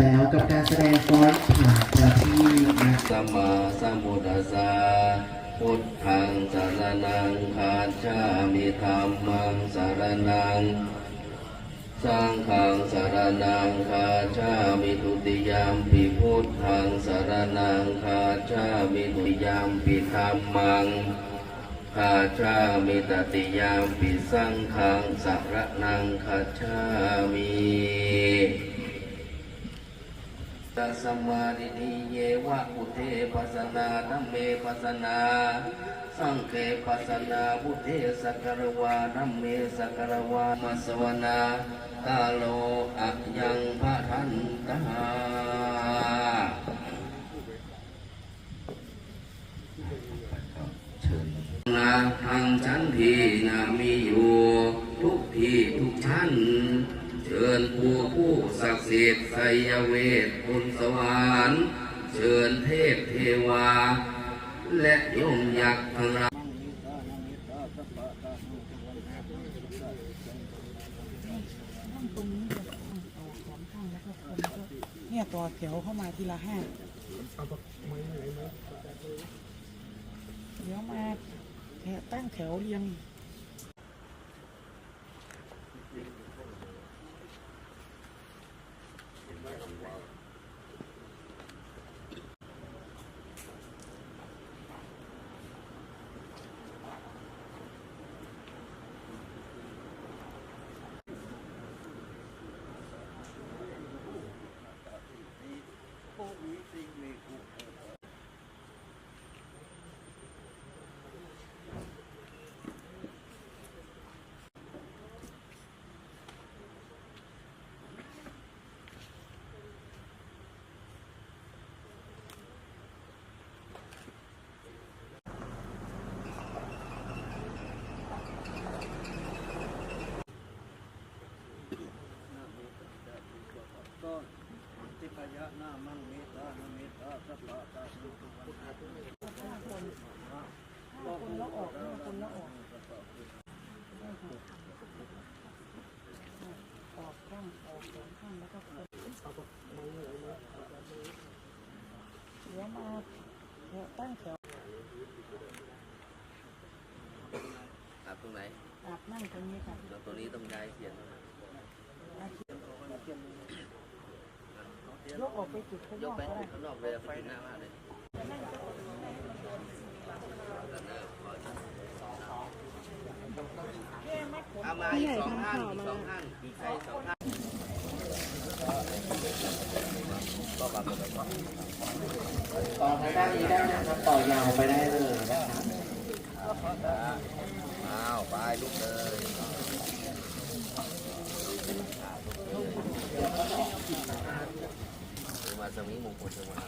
แล้วกับการแสดงฟ้อนฉาประทีปนะสัมมาสัมพุทธัสสะพุทธังสารนังคาชามิธรรมังสารนังสังฆังสารนังคาชามิทุติยามปิพุทธังสารนังคาชามิทุติยามปิธรรมังคาชามิตติยามปิสังฆังสารนังคาชามิ ตัสมาดินีเยวะอุเทปัสสนาธัมเมปัสสนา สังเฆปัสสนาบุเทสักการวาธัมเมสักการวามัสวนากาโลอะยังพระทันตานาทางชั้นที่นามีอยู่ทุกที่ทุกชั้น เชิญผู้ผู้ศักดิ์สิทธิ์ไสยเวทบนสวรรค์เชิญเทพเทวา และยมยักษ์ทั้งหลายเนี่ยต่อแถวเข้ามาทีละห้าเดี๋ยวมาแถวตั้งแถวเรียง ก็ทิพยะนามังเคนแล้วออกคนแล้วออกออกข้างออกสองข้างแล้วก็คนเดี๋ยวมาแถวตั้งแถวอาบตรงไหนอาบนั่งตรงนี้ค่ะแล้วตัวนี้ต้องย้ายเสียงนะ ยกออกไปจุดข้างยนกอกไปก็ได้ข้างนอกเลยไปหน้าบ้านเลยเอามาอีกสองข้างอีกสองข้างอีกใครสองข้างต่อทางด้านนี้ได้นะครับต่อยาวไปได้เลยนะครับอ้าวไปลุกเลย มาสมิงมงคลจังหวัด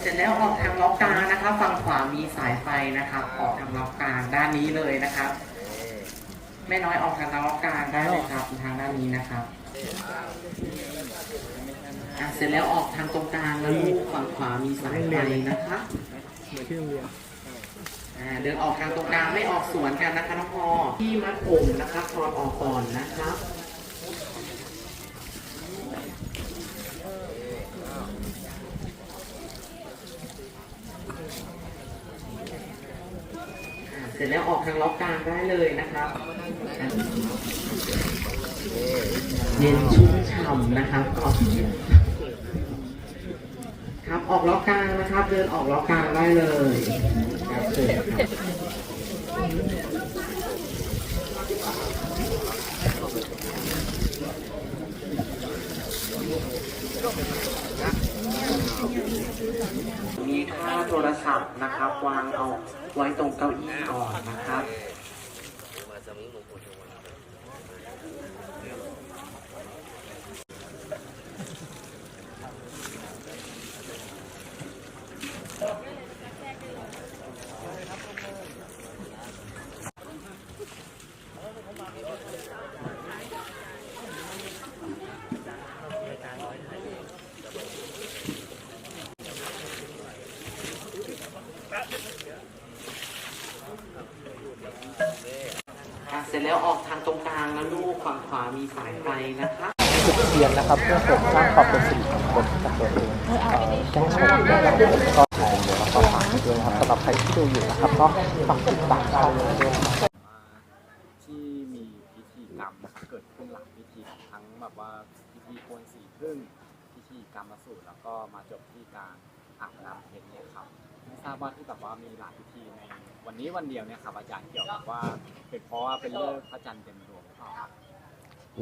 เสร็จแล้วออกทางล็อกกลางนะครับ ฝั่งขวามีสายไฟนะครับ ออกทางล็อกกลางด้านนี้เลยนะครับ แม่น้อยออกทางล็อกกลางได้เลยครับทางด้านนี้นะครับอะเสร็จแล้วออกทางตรงกลางแล้วลูกฝั่งขวามีสายไฟนะครับอ่าเดินออกทางตรงกลางไม่ออกสวนกันนะคะน้องพอที่มัดผมนะครับถอดออกก่อนนะครับ เสร็จแล้วออกทางล็อกกลางได้เลยนะครับเย็นชุ่มฉ่ำนะครับออกครับออกล็อกกลางนะครับ เดินออกล็อกกลางได้เลยครับเชิญครับมีค่าโทรศัพท์ นะครับ วางเอาไว้ตรงเก้าอี้ก่อนนะครับ มาสมิงมงคลจังหวัด อะเสร็จแล้วออกทางตรงกลางแล้วลูก ฝั่งขวามีสายไฟนะคะจุดเทียนนะครับเพื่อเสริมสร้างความเป็นสิริมงคลกับตัวเองเอ่อแก้ชงแก้ดาวก็ทองเดี๋ยวเราก็ฝากไว้ด้วยนะครับสำหรับใครที่ดูอยู่นะครับก็ฝากติดตามช่องนี้ด้วยนะครับที่มีพิธีกรรมนะครับเกิดขึ้นหลายพิธีทั้งแบบว่าพิธีโกนสีพึ่งพิธีกรรมสูตรแล้วก็มาจบที่การอาบน้ำเพชรเนี่ยครับไม่ทราบว่าที่แบบว่ามีหลายพิธีในวันนี้วันเดียวเนี่ยครับอาจารย์เกี่ยวกับว่าเป็นเพราะว่าเป็นเลิกษ์พระจันทร์เต็ม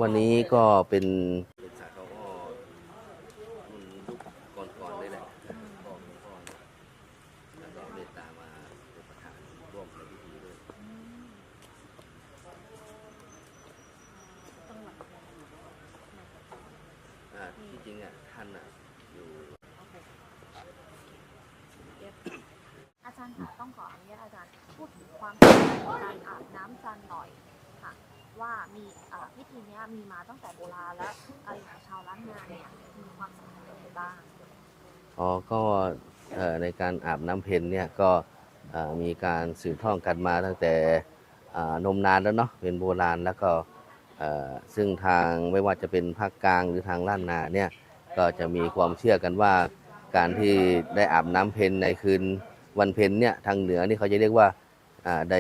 วันนี้ก็เป็นลูกสาวเขาก็รุ่นยุคก่อนๆเลยแหละก็หลวงพ่อแล้วก็เมตตามาเป็นประธานร่วมในพิธีด้วยอ่าที่จริงอะท่านอะอยู่ อาจารย์ค่ะต้องขออนุญาตอาจารย์พูดถึงความสำคัญของการอาบน้ำจันทร์หน่อยค่ะ ว่ามีพิธีนี้มีมาตั้งแต่โบราณและเอ่ออย่างชาวล้านนาเนี่ยมีความสำคัญยังไงบ้างอ๋อก็ในการอาบน้ำเพ็ญเนี่ยก็มีการสืบทอดกันมาตั้งแต่นมนานแล้วเนาะเป็นโบราณแล้วก็ซึ่งทางไม่ว่าจะเป็นภาคกลางหรือทางล้านนาเนี่ยก็จะมีความเชื่อกันว่าการที่ได้อาบน้ำเพ็ญในคืนวันเพ็ญเนี่ยทางเหนือนี่เขาจะเรียกว่าใน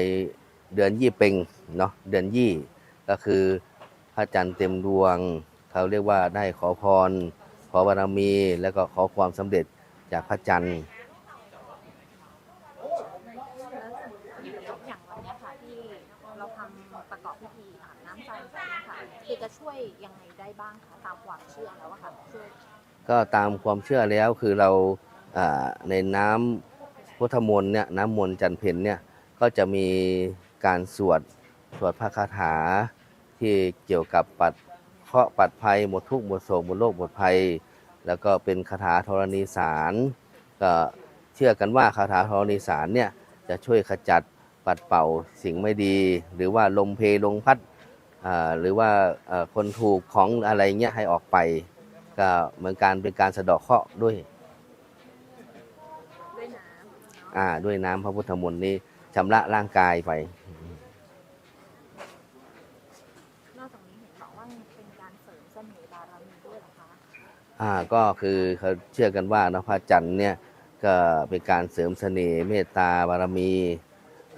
เดือนยี่เพ็งเนาะเดือนยี่ ก็คือพระจันทร์เต็มดวง เขาเรียกว่าได้ขอพร ขอบารมี แล้วก็ขอความสำเร็จจากพระจันทร์แล้วอย่างวันเนี้ยค่ะที่เราทำประกอบพิธีอาบน้ำจันทร์กันนะคะคือจะช่วยยังไงได้บ้างคะตามความเชื่อแล้วอะค่ะช่วยก็ตามความเชื่อแล้วคือเราอ่าในน้ำพุทธมนต์เนี่ยน้ำมนต์จันทร์เพ็ญเนี่ยก็จะมีการสวดสวดพระคาถา ที่เกี่ยวกับปัดเคราะห์ปัดภัยหมดทุกข์หมดโศกหมดโรคหมดภัย แล้วก็เป็นคาถาธรณีสารก็เชื่อกันว่าคาถาธรณีสารเนี่ยจะช่วยขจัดปัดเป่าสิ่งไม่ดี หรือว่าลมเพลลมพัดอ่าหรือว่าเอ่อคนถูกของอะไรเงี้ยให้ออกไป ก็เหมือนการเป็นการสะเดาะเคราะห์ด้วยด้วยน้ำเนาะอ่าด้วยน้ำพระพุทธมนต์นี้ชำระร่างกายไป นอกจากนี้เห็นบอกว่าเป็นการเสริมเสน่ห์บารมีด้วยเหรอคะ อ่าก็คือเขาเชื่อกันว่านะพระจันทร์เนี่ยก็เป็นการเสริมเสน่ห์เมตตาบารมี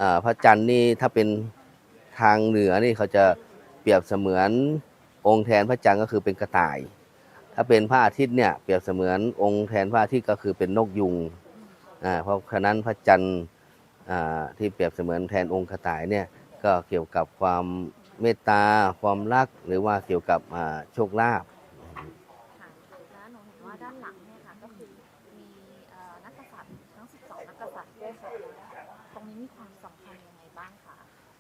อ่าพระจันทร์นี่ถ้าเป็นทางเหนือนี่เขาจะเปรียบเสมือนองค์แทนพระจันทร์ก็คือเป็นกระต่าย ถ้าเป็นพระอาทิตย์เนี่ยเปรียบเสมือนองค์แทนพระอาทิตย์ก็คือเป็นนกยุงอ่าเพราะฉะนั้นพระจันทร์อ่าที่เปรียบเสมือนแทนองค์กระต่ายเนี่ยก็เกี่ยวกับความเมตตาความรักหรือว่าเกี่ยวกับอ่าโชคลาภ ค่ะแล้วหนูเห็นว่าด้านหลังเนี่ยค่ะก็คือมีเอ่อนักกษัตริย์ทั้ง 12 นักกษัตริย์ด้วยค่ะตรงนี้มีความสำคัญยังไงบ้างคะ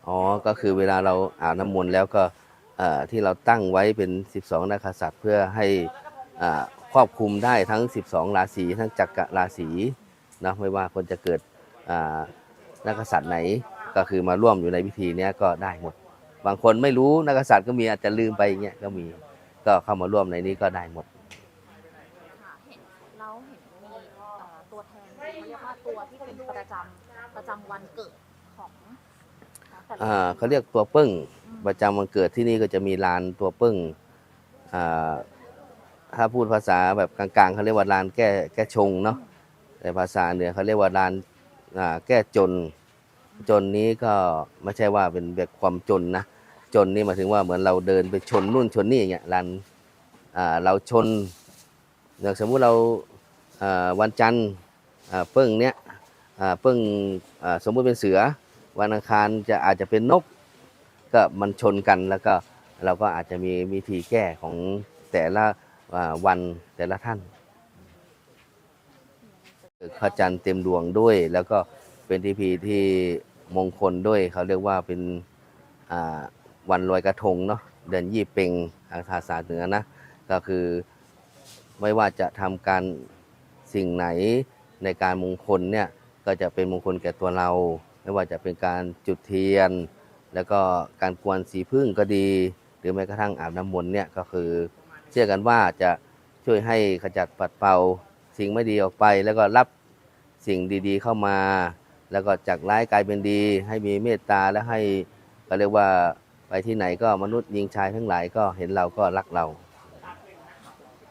อ๋อ ก็คือเวลาเราอาบน้ำมนต์แล้วก็ที่เราตั้งไว้เป็น 12นักกษัตริย์เพื่อให้ครอบคลุมได้ทั้ง 12 ราศีทั้งจักรราศีนะไม่ว่าคนจะเกิดนักษัตริย์ไหนก็คือมาร่วมอยู่ในพิธีนี้ก็ได้หมด บางคนไม่รู้นักษัตริย์ก็มีอาจจะลืมไปอย่างเงี้ยก็มีก็เข้ามาร่วมในนี้ก็ได้หมดเราเห็นมีตัวแทนเขาเรียกว่าตัวที่เป็นประจำประจำวันเกิด องแต่ละอ่าเขาเรียกตัวปึ้ง ประจำวันเกิดที่นี่ก็จะมีลานตัวปึ้งอ่าถ้าพูดภาษาแบบกลางๆเขาเรียกว่าลานแก้แก้ชงเนาะแต่ภาษาเหนือเขาเรียกว่าลานอ่าแก้จน จนนี้ก็ไม่ใช่ว่าเป็นแบบความจนนะจนนี่หมายถึงว่าเหมือนเราเดินไปชนนู่นชนนี่อย่างเงี้ยลานอ่าเราชนอย่างสมมุติเราอ่าวันจันทร์อ่าปึ้งเนี้ยอ่าปึ้งอ่าสมมุติเป็นเสือ วันอังคารจะอาจจะเป็นนก ก็มันชนกันแล้วก็เราก็อาจจะมีวิธีแก้ของแต่ละวันแต่ละท่านพระจันทร์เต็มดวงด้วย แล้วก็เป็นทีพีที่มงคลด้วยเขาเรียกว่าเป็นวันลอยกระทงเนาะเดือนยี่เปงทางภาษาเหนือนะ ก็คือไม่ว่าจะทำการสิ่งไหนในการมงคลเนี่ย ก็จะเป็นมงคลแก่ตัวเรา ไม่ว่าจะเป็นการจุดเทียน แล้วก็การกวนสีพึ่งก็ดี หรือแม้กระทั่งอาบน้ำมนต์เนี่ยก็คือเชื่อกันว่าจะช่วยให้ขจัดปัดเป่าสิ่งไม่ดีออกไป แล้วก็รับสิ่งดีๆเข้ามา แล้วก็จากร้ายกลายเป็นดี ให้มีเมตตาและให้ก็เรียกว่าไปที่ไหนก็มนุษย์หญิงชายทั้งหลายก็เห็นเราก็รักเรา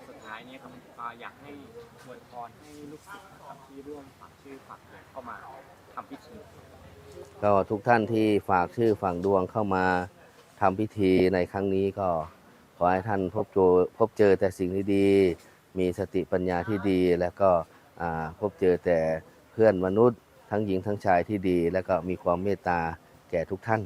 สุดท้ายนี้ครับอ่าอยากให้อวยพรให้ลูกศิษย์นะครับที่ร่วมฝากชื่อฝากเข้ามาทำพิธี ก็ทุกท่านที่ฝากชื่อฝั่งดวงเข้ามาทำพิธีในครั้งนี้ก็ขอให้ท่านพบเจอพบเจอแต่สิ่งที่ดี มีสติปัญญาที่ดี แล้วก็พบเจอแต่เพื่อนมนุษย์ ทั้งหญิงทั้งชายที่ดี แล้วก็มีความเมตตาแก่ทุกท่าน